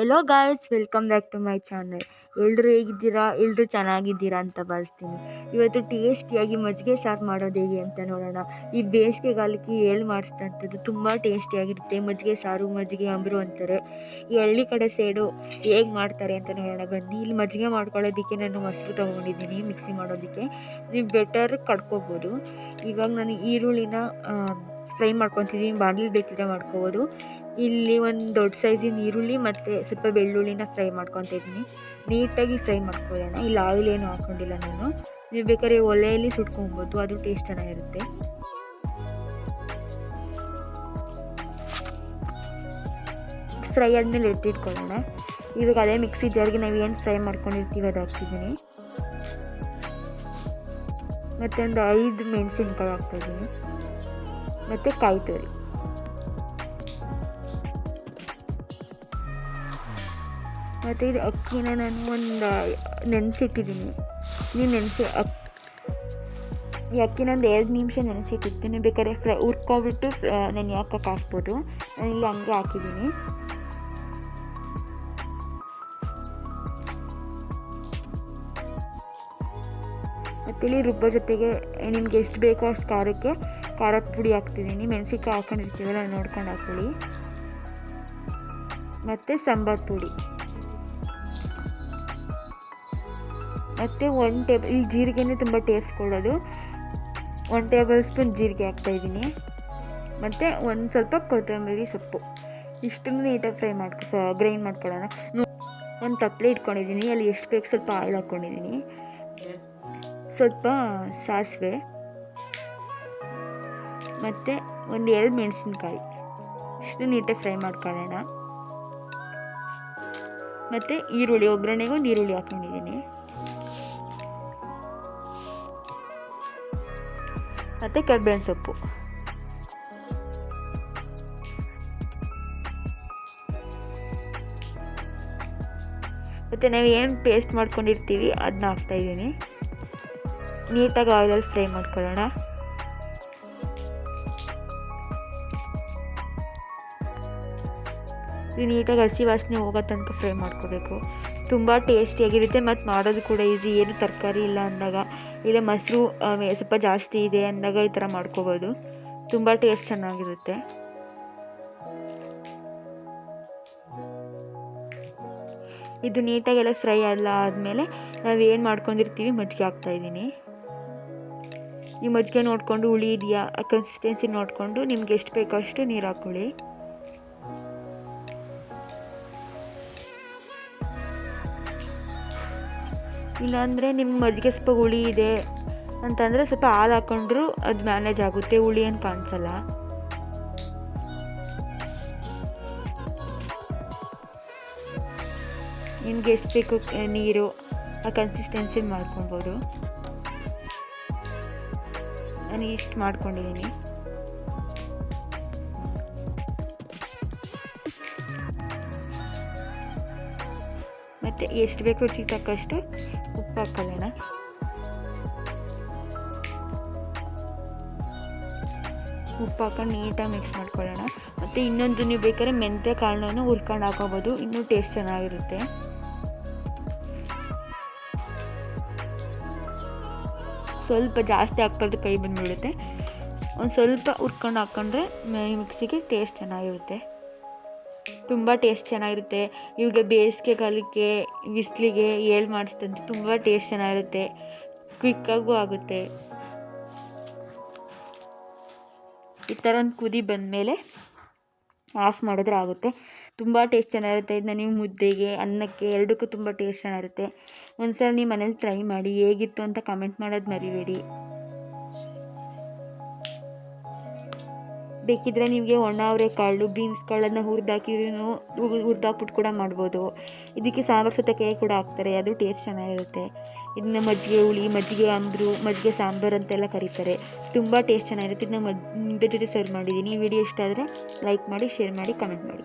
Hello guys welcome back to my channel ಎಲ್ಲರೂ ಹೇಗಿದ್ದೀರಾ? ಎಲ್ಲರೂ ಚೆನ್ನಾಗಿದ್ದೀರಾ ಅಂತ ಬಳಸ್ತೀನಿ ಇವತ್ತು ಟೇಸ್ಟಿಯಾಗಿ ಮಜ್ಜಿಗೆ ಸಾರು ಮಾಡೋದು ಹೇಗೆ ಅಂತ ನೋಡೋಣ. ಈ ಬೇಸಿಗೆಗಾಲಕ್ಕೆ ಹೇಳಿ ಮಾಡಿಸಿದಂಥದ್ದು ತುಂಬ ಟೇಸ್ಟಿಯಾಗಿರುತ್ತೆ ಮಜ್ಜಿಗೆ ಸಾರು, ಮಜ್ಜಿಗೆ ಅಂಬರು ಅಂತಾರೆ. ಈ ಹಳ್ಳಿ ಕಡೆ ಸೈಡು ಹೇಗೆ ಮಾಡ್ತಾರೆ ಅಂತ ನೋಡೋಣ. ಬನ್ನಿ, ಇಲ್ಲಿ ಮಜ್ಜಿಗೆ ಮಾಡ್ಕೊಳ್ಳೋದಕ್ಕೆ ನಾನು ಮೊಸರು ತೊಗೊಂಡಿದ್ದೀನಿ ಮಿಕ್ಸಿ ಮಾಡೋದಕ್ಕೆ. ನೀವು ಬೆಟರ್ ಕಡ್ಕೋಬೋದು. ಇವಾಗ ನಾನು ಈರುಳ್ಳಿನ ಫ್ರೈ ಮಾಡ್ಕೊತಿದ್ದೀನಿ. ಬಾಣಲಿ ಬೇಕಿದ್ರೆ ಮಾಡ್ಕೋಬೋದು. ಇಲ್ಲಿ ಒಂದು ದೊಡ್ಡ ಸೈಜಿನ ಈರುಳ್ಳಿ ಮತ್ತು ಸ್ವಲ್ಪ ಬೆಳ್ಳುಳ್ಳಿನ ಫ್ರೈ ಮಾಡ್ಕೊತಿದ್ದೀನಿ ನೀಟಾಗಿ ಫ್ರೈ ಮಾಡ್ಕೊಳ್ಳೋಣ. ಇಲ್ಲಿ ಆಯಿಲ್ ಏನು ಹಾಕ್ಕೊಂಡಿಲ್ಲ ನಾನು. ನೀವು ಬೇಕಾದ್ರೆ ಒಲೆಯಲ್ಲಿ ಸುಟ್ಕೊಬೋದು. ಅದು ಟೇಸ್ಟ್ ಚೆನ್ನಾಗಿರುತ್ತೆ. ಫ್ರೈ ಆದಮೇಲೆ ಎತ್ತಿಟ್ಕೊಳ್ಳೋಣ. ಇವಾಗ ಅದೇ ಮಿಕ್ಸಿ ಜಾರ್ಗೆ ನಾವು ಏನು ಫ್ರೈ ಮಾಡ್ಕೊಂಡಿರ್ತೀವಿ ಅದು ಹಾಕ್ತಿದ್ದೀನಿ. ಮತ್ತೊಂದು ಐದು ಮೆಣಸಿನ್ಕಾಯಿ ಹಾಕ್ತಾಯಿದ್ದೀನಿ ಮತ್ತು ಕಾಯಿ ತುರಿ. ಮತ್ತು ಇದು ಅಕ್ಕಿನ ನಾನು ಒಂದು ನೆನೆಸಿಟ್ಟಿದ್ದೀನಿ. ನೀವು ನೆನೆಸಿ ಅಕ್ಕಿ ಈ ಅಕ್ಕಿನ ಒಂದು ಎರಡು ನಿಮಿಷ ನೆನೆಸಿಟ್ಟಿರ್ತೀನಿ. ಬೇಕಾದ್ರೆ ಫ್ರೈ ಹುರ್ಕೊಬಿಟ್ಟು ನಾನು ಯಾಕಕ್ಕೆ ಹಾಕ್ಬೋದು ಇಲ್ಲಿ ಹಂಗೆ ಹಾಕಿದ್ದೀನಿ. ಮತ್ತು ಇಲ್ಲಿ ರುಬ್ಬೋ ಜೊತೆಗೆ ನಿಮ್ಗೆ ಎಷ್ಟು ಬೇಕೋ ಅಷ್ಟು ಖಾರಕ್ಕೆ, ಖಾರದ ಪುಡಿ ಹಾಕ್ತಿದ್ದೀನಿ. ಮೆಣಸಿನ್ಕಾಯಿ ಹಾಕೊಂಡಿರ್ತೀವಲ್ಲ ನೋಡ್ಕೊಂಡು ಹಾಕೊಳ್ಳಿ. ಮತ್ತು ಸಾಂಬಾರು ಪುಡಿ. ಮತ್ತು ಒನ್ ಟೇಬಲ್ ಈ ಜೀರಿಗೆನೇ ತುಂಬ ಟೇಸ್ಟ್ ಕೊಡೋದು. ಒನ್ ಟೇಬಲ್ ಸ್ಪೂನ್ ಜೀರಿಗೆ ಹಾಕ್ತಾಯಿದ್ದೀನಿ ಮತ್ತು ಒಂದು ಸ್ವಲ್ಪ ಕೊತ್ತಂಬರಿ ಸೊಪ್ಪು. ಇಷ್ಟನ್ನು ನೀಟಾಗಿ ಫ್ರೈ ಮಾಡ್ಕೊ ಗ್ರೈಂಡ್ ಮಾಡ್ಕೊಳ್ಳೋಣ. ಒಂದು ತಪ್ಪಲೆ ಇಟ್ಕೊಂಡಿದ್ದೀನಿ. ಅಲ್ಲಿ ಎಷ್ಟು ಬೇಕು ಸ್ವಲ್ಪ ಆಯಿಲ್ ಹಾಕ್ಕೊಂಡಿದ್ದೀನಿ. ಸ್ವಲ್ಪ ಸಾಸಿವೆ. ಮತ್ತು ಒಂದು ಎರಡು ಮೆಣಸಿನ್ಕಾಯಿ. ಇಷ್ಟು ನೀಟಾಗಿ ಫ್ರೈ ಮಾಡ್ಕೊಳ್ಳೋಣ. ಮತ್ತು ಈರುಳ್ಳಿ, ಒಗ್ಗರಣೆಗೆ ಒಂದು ಈರುಳ್ಳಿ ಹಾಕ್ಕೊಂಡಿದ್ದೀನಿ. ಮತ್ತು ಕರ್ಬೇವಿನ ಸೊಪ್ಪು. ಮತ್ತು ನಾವು ಏನು ಪೇಸ್ಟ್ ಮಾಡ್ಕೊಂಡಿರ್ತೀವಿ ಅದನ್ನ ಹಾಕ್ತಾಯಿದ್ದೀನಿ ನೀಟಾಗಿ ಆಯಿಲಲ್ಲಿ ಫ್ರೈ ಮಾಡ್ಕೊಳ್ಳೋಣ. ಇದು ನೀಟಾಗಿ ಹಸಿ ವಾಸನೆ ಹೋಗೋ ತನಕ ಫ್ರೈ ಮಾಡ್ಕೋಬೇಕು. ತುಂಬ ಟೇಸ್ಟಿಯಾಗಿರುತ್ತೆ ಮತ್ತು ಮಾಡೋದು ಕೂಡ ಈಸಿ. ಏನು ತರಕಾರಿ ಇಲ್ಲ ಅಂದಾಗ, ಇಲ್ಲ ಮೊಸರು ಸ್ವಲ್ಪ ಜಾಸ್ತಿ ಇದೆ ಅಂದಾಗ ಈ ಥರ ಮಾಡ್ಕೋಬೋದು. ತುಂಬ ಟೇಸ್ಟ್ ಚೆನ್ನಾಗಿರುತ್ತೆ. ಇದು ನೀಟಾಗೆಲ್ಲ ಫ್ರೈ ಎಲ್ಲ ಆದಮೇಲೆ ನಾವು ಏನು ಮಾಡ್ಕೊಂಡಿರ್ತೀವಿ, ಮಜ್ಜಿಗೆ ಹಾಕ್ತಾಯಿದ್ದೀನಿ ಈ ಮಜ್ಜಿಗೆ ನೋಡಿಕೊಂಡು ಹುಳಿ ಇದೆಯಾ ಕನ್ಸಿಸ್ಟೆನ್ಸಿ ನೋಡಿಕೊಂಡು ನಿಮ್ಗೆ ಎಷ್ಟು ಬೇಕೋ ಅಷ್ಟು ನೀರು ಹಾಕ್ಕೊಳ್ಳಿ ಇಲ್ಲಾಂದರೆ ನಿಮ್ಮ ಮಜ್ಜಿಗೆ ಸ್ವಲ್ಪ ಹುಳಿ ಇದೆ ಅಂತಂದರೆ ಸ್ವಲ್ಪ ಹಾಲು ಹಾಕ್ಕೊಂಡ್ರು ಅದು ಮ್ಯಾನೇಜ್ ಆಗುತ್ತೆ, ಹುಳಿ ಏನು ಕಾಣಿಸಲ್ಲ. ನಿಮ್ಗೆ ಎಷ್ಟು ಬೇಕು ನೀರು, ಆ ಕನ್ಸಿಸ್ಟೆನ್ಸಿ ಮಾಡ್ಕೊಬೋದು. ನಾನು ಇಷ್ಟು ಮಾಡ್ಕೊಂಡಿದ್ದೀನಿ ಮತ್ತು ಎಷ್ಟು ಬೇಕು ರುಚಿಗೆ ತಕ್ಕಷ್ಟು ಉಪ್ಪು ಹಾಕೊಳ್ಳೋಣ. ಉಪ್ಪು ಹಾಕೊಂಡು ನೀಟಾಗಿ ಮಿಕ್ಸ್ ಮಾಡ್ಕೊಳ್ಳೋಣ. ಮತ್ತು ಇನ್ನೊಂದು ನೀವು ಬೇಕಾದ್ರೆ ಮೆಂತ್ಯ ಕಾಳನ್ನು ಹುರ್ಕೊಂಡು ಹಾಕೋಬೋದು. ಇನ್ನೂ ಟೇಸ್ಟ್ ಚೆನ್ನಾಗಿರುತ್ತೆ. ಸ್ವಲ್ಪ ಜಾಸ್ತಿ ಹಾಕ್ಬಾರ್ದು, ಕೈ ಬಂದುಬಿಡುತ್ತೆ. ಒಂದು ಸ್ವಲ್ಪ ಹುರ್ಕೊಂಡು ಹಾಕ್ಕೊಂಡ್ರೆ ಮಿಕ್ಸಿಗೆ ಟೇಸ್ಟ್ ಚೆನ್ನಾಗಿರುತ್ತೆ. ತುಂಬ ಟೇಸ್ಟ್ ಚೆನ್ನಾಗಿರುತ್ತೆ. ಇವಾಗ ಬೇಸಿಗೆಗಾಲಕ್ಕೆ ಬಿಸಿಲಿಗೆ ಏಳು ಮಾಡಿಸ್ತಂತೆ ತುಂಬ ಟೇಸ್ಟ್ ಚೆನ್ನಾಗಿರುತ್ತೆ. ಕ್ವಿಕ್ಕಾಗೂ ಆಗುತ್ತೆ. ಈ ಥರ ಒಂದು ಕುದಿ ಬಂದಮೇಲೆ ಆಫ್ ಮಾಡಿದ್ರೆ ಆಗುತ್ತೆ. ತುಂಬ ಟೇಸ್ಟ್ ಚೆನ್ನಾಗಿರುತ್ತೆ. ಇದನ್ನ ನೀವು ಮುದ್ದೆಗೆ, ಅನ್ನಕ್ಕೆ, ಎರಡಕ್ಕೂ ತುಂಬ ಟೇಸ್ಟ್ ಚೆನ್ನಾಗಿರುತ್ತೆ. ಒಂದು ಸಲ ನೀವು ಮನೇಲಿ ಟ್ರೈ ಮಾಡಿ, ಹೇಗಿತ್ತು ಅಂತ ಕಮೆಂಟ್ ಮಾಡೋದು ಮರಿಬೇಡಿ. ಬೇಕಿದ್ರೆ ನಿಮಗೆ ಒಣ ಅವರೆಕಾಳು ಬೀನ್ಸ್ ಕಾಳನ್ನು ಹುರಿದಾಕಿದ್ರೂ ಹುರಿದಾಕ್ಬಿಟ್ಟು ಕೂಡ ಮಾಡ್ಬೋದು. ಇದಕ್ಕೆ ಸಾಂಬಾರು ಸೌತೆಕಾಯಿ ಕೂಡ ಹಾಕ್ತಾರೆ. ಅದು ಟೇಸ್ಟ್ ಚೆನ್ನಾಗಿರುತ್ತೆ. ಇದನ್ನ ಮಜ್ಜಿಗೆ ಹುಳಿ, ಮಜ್ಜಿಗೆ ಅಂಬರು, ಮಜ್ಜಿಗೆ ಸಾಂಬಾರು ಅಂತೆಲ್ಲ ಕರೀತಾರೆ. ತುಂಬ ಟೇಸ್ಟ್ ಚೆನ್ನಾಗಿರುತ್ತೆ. ಇದನ್ನ ಮುದ್ದೆ ಜೊತೆ ಸರ್ವ್ ಮಾಡಿದ್ದೀನಿ. ಈ ವಿಡಿಯೋ ಇಷ್ಟ ಆದರೆ ಲೈಕ್ ಮಾಡಿ, ಶೇರ್ ಮಾಡಿ, ಕಮೆಂಟ್ ಮಾಡಿ.